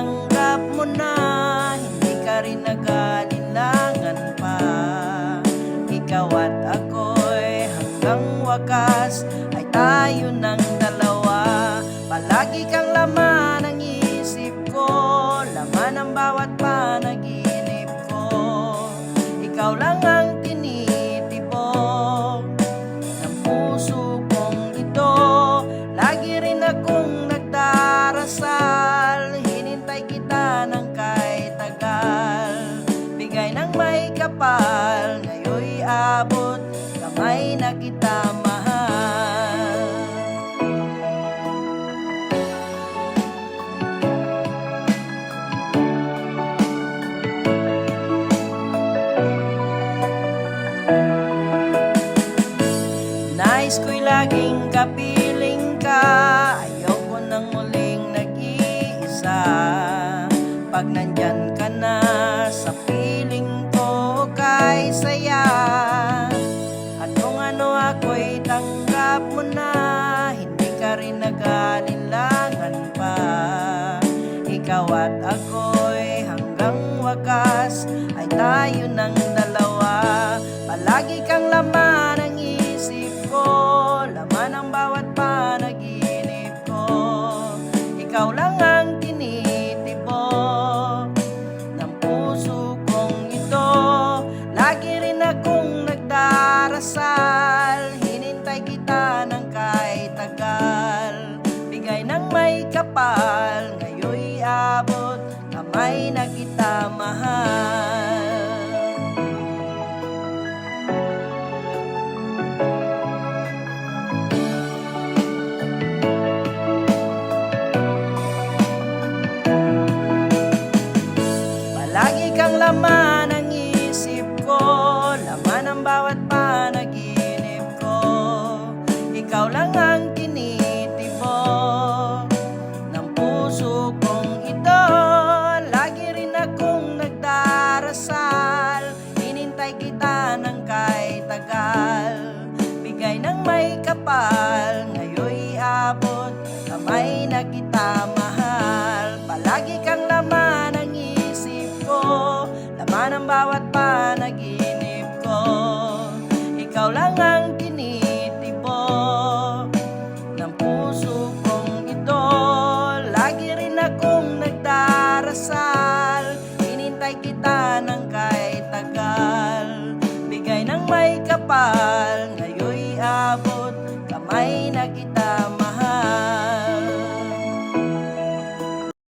Tanggap mo na Hindi ka rin nagkalilangan pa. Ikaw at ako'y hanggang wakas Ay tayo nang kita mahal. Nais ko'y laging kapiling ka. Ayoko nang muling nag-iisa. Pag nandyan ka na sa piling tanggap mo na Hindi ka rin nag-alinlangan pa. Ikaw at ako'y hanggang wakas Ay tayo nang may nakita mahal. Palagi kang laman ang isip ko Laman ang bawat panaginip ko. Ikaw lang